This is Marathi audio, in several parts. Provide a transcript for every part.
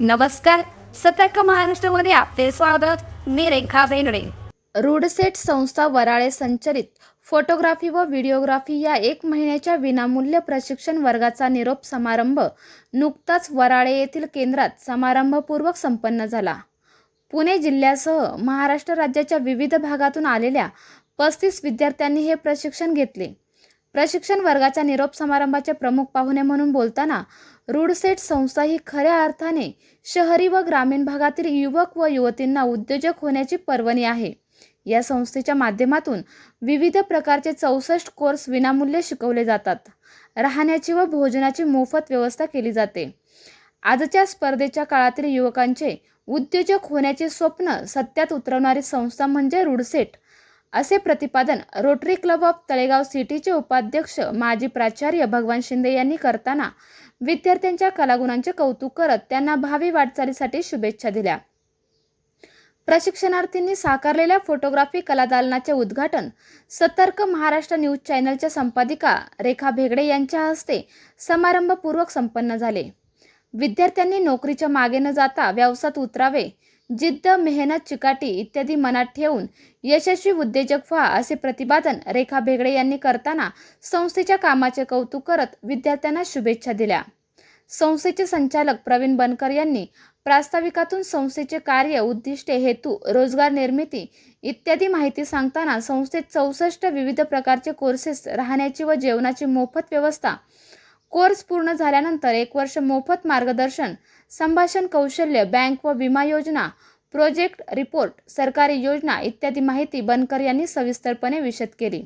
नमस्कार. सतर्क महाराष्ट्रामध्ये आपले स्वागत. मी रेखा बेंगडे रूडसेट संस्था वराळे संचलित फोटोग्राफी व व्हिडिओग्राफी या एक महिन्याच्या विनामूल्य प्रशिक्षण वर्गाचा निरोप समारंभ नुकताच वराळे येथील केंद्रात समारंभपूर्वक संपन्न झाला. पुणे जिल्ह्यासह महाराष्ट्र राज्याच्या विविध भागातून आलेल्या पस्तीस विद्यार्थ्यांनी हे प्रशिक्षण घेतले. प्रशिक्षण वर्गाच्या निरोप समारंभाचे प्रमुख पाहुणे म्हणून बोलताना रूडसेट संस्था ही खऱ्या अर्थाने शहरी व ग्रामीण भागातील युवक व युवतींना उद्योजक होण्याची पर्वणी आहे. या संस्थेच्या माध्यमातून विविध प्रकारचे चौसष्ट कोर्स विनामूल्य शिकवले जातात. राहण्याची व भोजनाची मोफत व्यवस्था केली जाते. आजच्या स्पर्धेच्या काळातील युवकांचे उद्योजक होण्याचे स्वप्न सत्यात उतरवणारी संस्था म्हणजे रूडसेट असे प्रतिपादन रोटरी क्लब ऑफ तळेगाव सिटीचे उपाध्यक्ष माजी प्राचार्य भगवान शिंदे यांनी करताना विद्यार्थ्यांच्या कलागुणांचे कौतुक करत त्यांना भावी वाटचालीसाठी शुभेच्छा दिल्या. प्रशिक्षणार्थींनी साकारलेल्या फोटोग्राफी कलादालनाचे उद्घाटन सतर्क महाराष्ट्र न्यूज चॅनलच्या संपादिका रेखा भेगडे यांच्या हस्ते समारंभपूर्वक संपन्न झाले. विद्यार्थ्यांनी नोकरीच्या मागे न जाता व्यवसायात उतरावे जिद्द मेहनत चिकाटी इत्यादी मनात ठेवून यशस्वी उद्योजक व्हा असे प्रतिपादन रेखा भेगडे यांनी करताना संस्थेच्या कामाचे कौतुक करत विद्यार्थ्यांना शुभेच्छा दिल्या. संस्थेचे संचालक प्रवीण बनकर यांनी प्रास्ताविकातून संस्थेचे कार्य उद्दिष्टे हेतू रोजगार निर्मिती इत्यादी माहिती सांगताना संस्थेत चौसष्ट विविध प्रकारचे कोर्सेस राहण्याची व जेवणाची मोफत व्यवस्था कोर्स पूर्ण झाल्यानंतर एक वर्ष मोफत मार्गदर्शन संभाषण कौशल्य बँक व विमा योजना प्रोजेक्ट रिपोर्ट सरकारी योजना इत्यादी माहिती बनकर यांनी सविस्तरपणे विशद केली.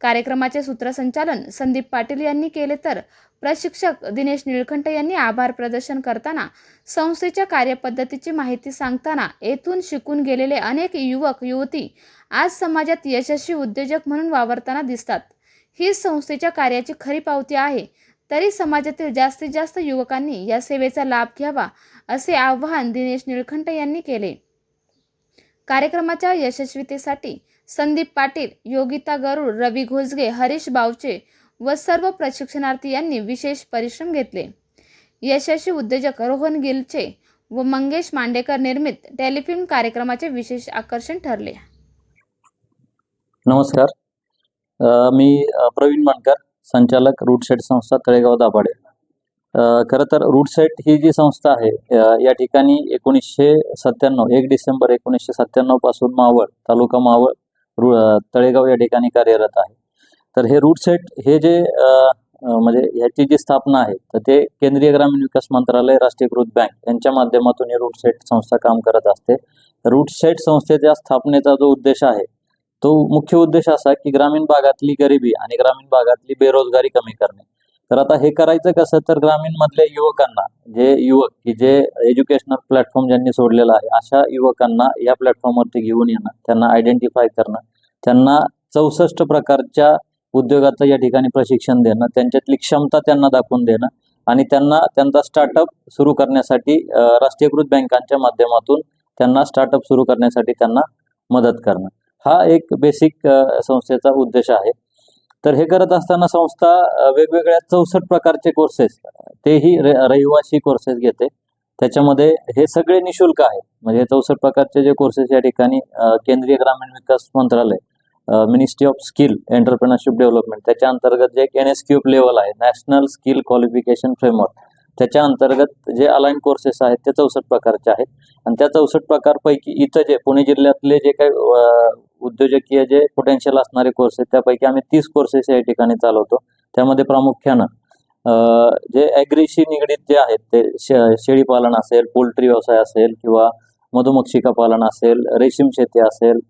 कार्यक्रमाचे सूत्रसंचालन संदीप पाटील यांनी केले तर प्रशिक्षक दिनेश निळकंठ यांनी आभार प्रदर्शन करताना संस्थेच्या कार्यपद्धतीची माहिती सांगताना येथून शिकून गेलेले अनेक युवक युवती आज समाजात यशस्वी उद्योजक म्हणून वावरताना दिसतात. ही संस्थेच्या कार्याची खरी पावती आहे. तरी समाजातील जास्तीत जास्त युवकांनी या सेवेचा लाभ घ्यावा असे आवाहन दिनेश निळखंट यांनी केले. कार्यक्रमाच्या यशस्वीतेसाठी संदीप पाटील योगिता गरुड रवी घोसगे हरीश बावचे व सर्व प्रशिक्षणार्थी यांनी विशेष परिश्रम घेतले. यशस्वी उद्योजक रोहन गिलचे व मंगेश मांडेकर निर्मित टेलिफिल्म कार्यक्रमाचे विशेष आकर्षण ठरले. नमस्कार. मी प्रवीण मानकर संचालक रूटसेट संस्था तळेगाव दाभाडे. खरं तर रूटसेट ही जी संस्था आहे या ठिकाणी एकोणीसशे सत्त्याण्णव एक डिसेंबर एकोणीसशे सत्त्याण्णवपासून मावळ तालुका मावळ रु तळेगाव या ठिकाणी कार्यरत आहे. तर हे रूटसेट हे जे म्हणजे ह्याची जी स्थापना आहे तर ते केंद्रीय ग्रामीण विकास मंत्रालय राष्ट्रीयकृत बँक यांच्या माध्यमातून हे रूटसेट संस्था काम करत असते. रूटसेट संस्थेच्या स्थापनेचा जो उद्देश आहे तो मुख्य उद्देश असा की ग्रामीण भागातली गरिबी आणि ग्रामीण भागातली बेरोजगारी कमी करणे. तर आता हे करायचं कसं? तर ग्रामीण मधल्या युवकांना जे युवक की जे एज्युकेशनल प्लॅटफॉर्म ज्यांनी सोडलेला आहे अशा युवकांना या प्लॅटफॉर्मवरती घेऊन येणं त्यांना आयडेंटिफाय करणं त्यांना चौसष्ट प्रकारच्या उद्योगाचं या ठिकाणी प्रशिक्षण देणं त्यांच्यातली क्षमता त्यांना दाखवून देणं आणि त्यांना त्यांचा स्टार्टअप सुरू करण्यासाठी राष्ट्रीयकृत बँकांच्या माध्यमातून त्यांना स्टार्टअप सुरू करण्यासाठी त्यांना मदत करणं. हा एक बेसिक संस्थेचा उद्देश आहे. तर हे करत असताना संस्था वेगवेगळ्या चौसष्ट प्रकारचे कोर्सेस तेही रहिवासी कोर्सेस घेते. त्याच्यामध्ये हे सगळे निशुल्क आहेत. म्हणजे चौसष्ट प्रकारचे जे कोर्सेस या ठिकाणी केंद्रीय ग्रामीण विकास मंत्रालय ministry of skill entrepreneurship development त्याच्या अंतर्गत जे एक एन एस क्यूब लेवल आहे नॅशनल स्किल क्वालिफिकेशन फ्रेमवर्क त्याच्या अंतर्गत जे अलाइन कोर्सेस आहेत ते चौसष्ट प्रकारचे आहेत. आणि त्या चौसष्ट प्रकारपैकी इथं जे पुणे जिल्ह्यातले जे काही उद्योजकीय जे पोटेन्शियल असणारे कोर्स आहेत त्यापैकी आम्ही तीस कोर्सेस या ठिकाणी चालवतो. त्यामध्ये प्रामुख्यानं जे ॲग्रीशी निगडीत जे आहेत ते शेळी पालन असेल पोल्ट्री व्यवसाय असेल किंवा मधुमक्षिका पालन असेल रेशीम शेती असेल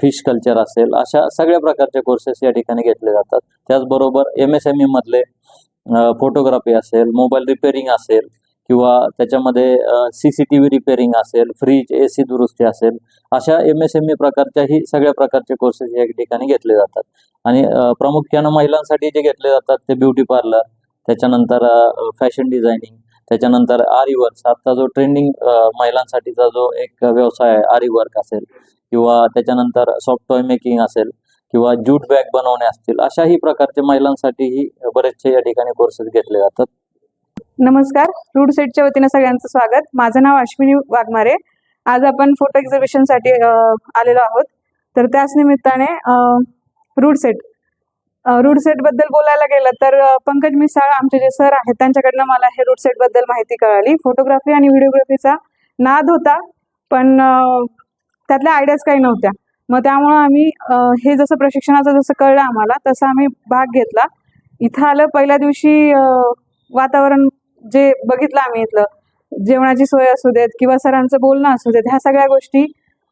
फिश कल्चर असेल अशा सगळ्या प्रकारचे कोर्सेस या ठिकाणी घेतले जातात. त्याचबरोबर एम एस एम ईमधले मधले फोटोग्राफी असेल मोबाईल रिपेअरिंग असेल किंवा त्याच्यामध्ये C C T V repairing असेल फ्रीज ए सी दुरुस्ती असेल अशा एम एस एम ई प्रकारच्याही सगळ्या प्रकारचे कोर्सेस या ठिकाणी घेतले जातात. आणि प्रामुख्यानं महिलांसाठी जे घेतले जातात ते ब्युटी पार्लर त्याच्यानंतर फॅशन डिझायनिंग त्याच्यानंतर आरी वर्क आता जो ट्रेंडिंग महिलांसाठीचा जो एक व्यवसाय आहे आरी वर्क असेल किंवा त्याच्यानंतर सॉफ्ट टॉय मेकिंग असेल किंवा ज्यूट बॅग बनवणे असतील अशाही प्रकारचे महिलांसाठीही बरेचसे या ठिकाणी कोर्सेस घेतले जातात. नमस्कार. रूड सेटच्या वतीनं सगळ्यांचं स्वागत. माझं नाव अश्विनी वाघमारे. आज आपण फोटो एक्झिबिशनसाठी आलेलो आहोत. तर त्याच निमित्ताने रूड सेट रूड सेटबद्दल बोलायला गेलं तर पंकज मिसाळ आमचे जे सर आहेत त्यांच्याकडनं मला हे रूड सेटबद्दल माहिती कळाली. फोटोग्राफी आणि व्हिडिओग्राफीचा नाद होता पण त्यातल्या आयडियाज काही नव्हत्या. मग त्यामुळं आम्ही हे जसं प्रशिक्षणाचं जसं कळलं आम्हाला तसं आम्ही भाग घेतला. इथं आलं पहिल्या दिवशी वातावरण जे बघितलं आम्ही इथलं जेवणाची सोय असू देत किंवा सरांचं बोलणं असू देत ह्या सगळ्या गोष्टी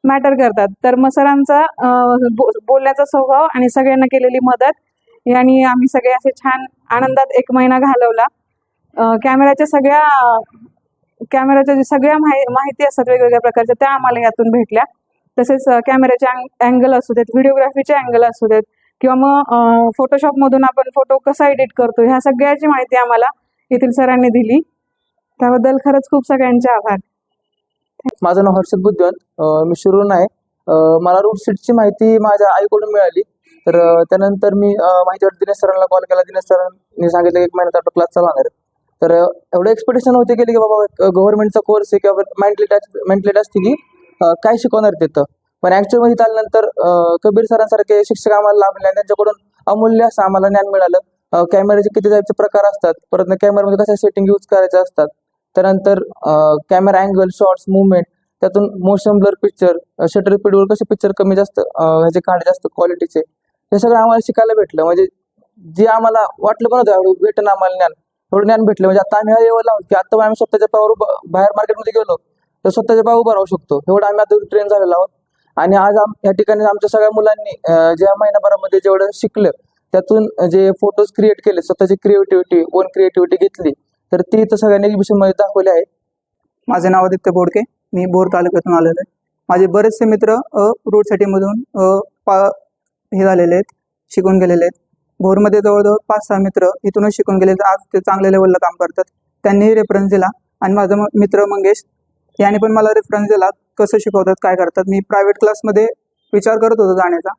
मॅटर करतात. तर मग सरांचा बोलण्याचा स्वभाव आणि सगळ्यांना केलेली मदत यांनी आम्ही सगळे असे छान आनंदात एक महिना घालवला. कॅमेऱ्याच्या सगळ्या कॅमेऱ्याच्या जे सगळ्या माहि माहिती असतात वेगवेगळ्या प्रकारच्या त्या आम्हाला यातून भेटल्या. तसेच कॅमेऱ्याचे अँगल असू देत व्हिडिओग्राफीचे अँगल असू देत किंवा मग फोटोशॉपमधून आपण फोटो कसा एडिट करतो ह्या सगळ्याची माहिती आम्हाला येथील सरांनी दिली. त्याबद्दल खरंच खूप सगळ्यांचे आभार. माझं नाव हर्षद बुद्धिवंत मी शिरून आहे. मला रूट सीटची माहिती माझ्या आईकडून मिळाली. तर त्यानंतर मी अं, माहितीवर दिनेश सरांना कॉल केला. दिनेश सरांनी सांगितलं की एक महिन्यात आपला क्लास चालणार तर एवढं एक्सपेक्टेशन होते केली की बाबा गव्हर्नमेंटचा कोर्स आहे किंवा मेंटली टॅच मेंटली असते की काय शिकवणार तिथं. पण ॲक्च्युअलमध्ये आल्यानंतर कबीर सरांसारखे शिक्षक आम्हाला लाभले आणि त्यांच्याकडून अमूल्य असं आम्हाला ज्ञान मिळालं. कॅमेऱ्याचे किती टाईपचे प्रकार असतात? परत कॅमेऱ्यामध्ये कशा सेटिंग यूज करायचे असतात? त्यानंतर कॅमेरा अँगल शॉर्ट्स मुवमेंट त्यातून मोशन ब्लर पिक्चर शटर स्पीडवर कसे पिक्चर कमी जास्त ह्याचे काढे जास्त क्वालिटीचे हे सगळं आम्हाला शिकायला भेटलं. म्हणजे जे आम्हाला वाटलं पण होतं भेटलं भेटणं आम्हाला ज्ञान थोडं ज्ञान भेटलं. म्हणजे आता आम्ही ह्या लेवलला की आता आम्ही स्वतःच्या पावर बाहेर मार्केटमध्ये गेलो तर स्वतःच्या पायावर उभा राहू शकतो. एवढं आम्ही आता ट्रेन झालेलो आहोत. आणि आज आम या ठिकाणी आमच्या सगळ्या मुलांनी ज्या महिन्याभरामध्ये जेवढं शिकलं त्यातून जे फोटोज क्रिएट केले स्वतःची क्रिएटिव्हिटी ओन क्रिएटिव्हिटी घेतली तर ती इथं सगळ्यांनी एक्झिबिशनमध्ये दाखवले दाखवली आहे. माझे नाव आदित्य बोडके मी भोर तालुक्यातून आलेलो आहे. माझे बरेचसे मित्र रोड सिटीमधून पा हे झालेले आहेत शिकून गेलेले आहेत. भोरमध्ये जवळजवळ पाच सहा मित्र इथूनच शिकून गेले आज ते चांगल्या लेवलला काम करतात. त्यांनीही रेफरन्स दिला. आणि माझा मित्र मंगेश याने पण मला रेफरन्स दिला कसं शिकवतात काय करतात. मी प्रायव्हेट क्लासमध्ये विचार करत होतो जाण्याचा.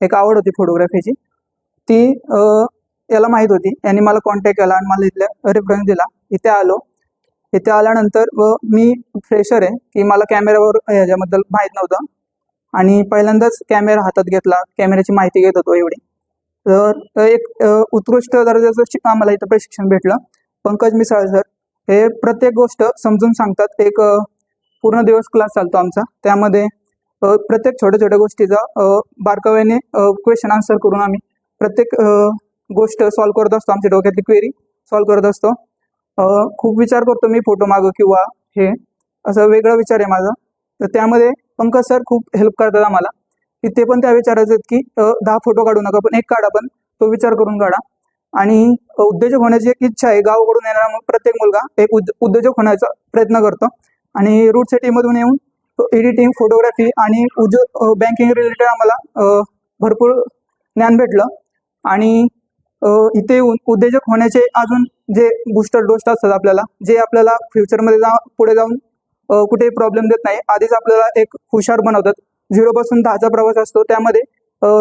एक आवड होती फोटोग्राफीची ती याला माहीत होती. यांनी मला कॉन्टॅक्ट केला आणि मला इथल्या रेफरन्स दिला. इथे आलो. इथे आल्यानंतर व मी फ्रेशर आहे की मला कॅमेऱ्यावर ह्याच्याबद्दल माहीत नव्हतं. आणि पहिल्यांदाच कॅमेरा हातात घेतला. कॅमेऱ्याची माहिती घेत होतो एवढी. तर एक उत्कृष्ट दर्जाचं आम्हाला इथं प्रशिक्षण भेटलं. पंकज मिसाळ सर हे प्रत्येक गोष्ट समजून सांगतात. एक पूर्ण दिवस क्लास चालतो आमचा. त्यामध्ये प्रत्येक छोट्या छोट्या गोष्टीचा बारकाव्याने क्वेश्चन आन्सर करून आम्ही प्रत्येक गोष्ट सॉल्व्ह करत असतो आमच्या डोक्यातली क्वेरी सॉल्व्ह करत असतो. खूप विचार करतो मी फोटो मागं किंवा हे असं वेगळा विचार आहे माझा. तर त्यामध्ये पंकज सर खूप हेल्प करतात आम्हाला. की ते पण त्या विचारायचे आहेत की दहा फोटो काढू नका पण एक काढा पण तो विचार करून काढा. आणि उद्योजक होण्याची एक इच्छा आहे गावाकडून येणारा प्रत्येक मुलगा एक उद उद्योजक होण्याचा प्रयत्न करतो. आणि रूट सिटीमधून येऊन एडिटिंग फोटोग्राफी आणि उद्योग बँकिंग रिलेटेड आम्हाला भरपूर ज्ञान भेटलं. आणि इथे येऊन उद्योजक होण्याचे अजून जे बूस्टर डोस्ट असतात आपल्याला जे आपल्याला फ्युचरमध्ये जा पुढे जाऊन कुठेही प्रॉब्लेम देत नाही. आधीच आपल्याला एक हुशार बनवतात. झिरोपासून दहाचा प्रवास असतो. त्यामध्ये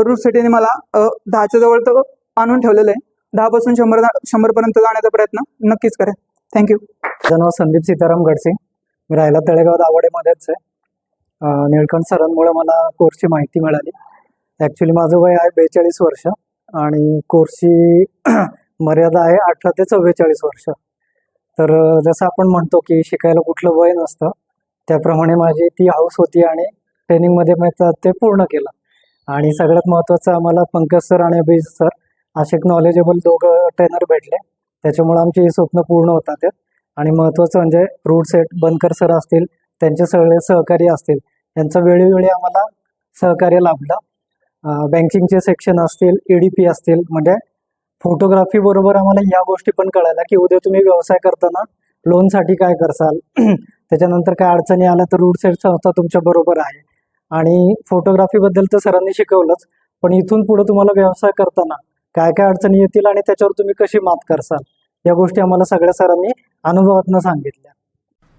रूट सिटीने मला दहाच्या जवळ तर आणून ठेवलेलं आहे. दहापासून शंभर शंभरपर्यंत जाण्याचा प्रयत्न नक्कीच करेन. थँक्यू माझं नाव संदीप सीताराम गडसिंग. मी राहायला तळेगाव दावडेमध्येच आहे. निळकंठ सरांमुळे मला कोर्सची माहिती मिळाली. ॲक्च्युली माझं वय आहे बेचाळीस वर्ष. आणि कोर्सची मर्यादा आहे अठरा ते चव्वेचाळीस वर्ष. तर जसं आपण म्हणतो की शिकायला कुठलं वय नसतं त्याप्रमाणे माझी ती हाऊस होती आणि ट्रेनिंगमध्ये मी ते पूर्ण केलं. आणि सगळ्यात महत्त्वाचं आम्हाला पंकज सर आणि अभिज सर असे एक नॉलेजेबल दोघं ट्रेनर भेटले. त्याच्यामुळे आमची स्वप्न पूर्ण होतात आणि महत्त्वाचं म्हणजे रूट सेट बनकर सर असतील त्यांचे सगळे सहकारी असतील त्यांचं वेळोवेळी आम्हाला सहकार्य लाभलं. बँकिंगचे सेक्शन असतील ईडीपी असतील म्हणजे फोटोग्राफी बरोबर आम्हाला या गोष्टी पण कळायला की उद्या तुम्ही व्यवसाय करताना लोनसाठी काय करसाल. त्याच्यानंतर काय अडचणी आल्या तर रूट सेट संस्था तुमच्या बरोबर आहे. आणि फोटोग्राफीबद्दल तर सरांनी शिकवलंच पण इथून पुढे तुम्हाला व्यवसाय करताना काय काय अडचणी येतील आणि त्याच्यावर तुम्ही कशी मात करसाल या गोष्टी आम्हाला सगळ्या सरांनी अनुभवातनं सांगितल्या.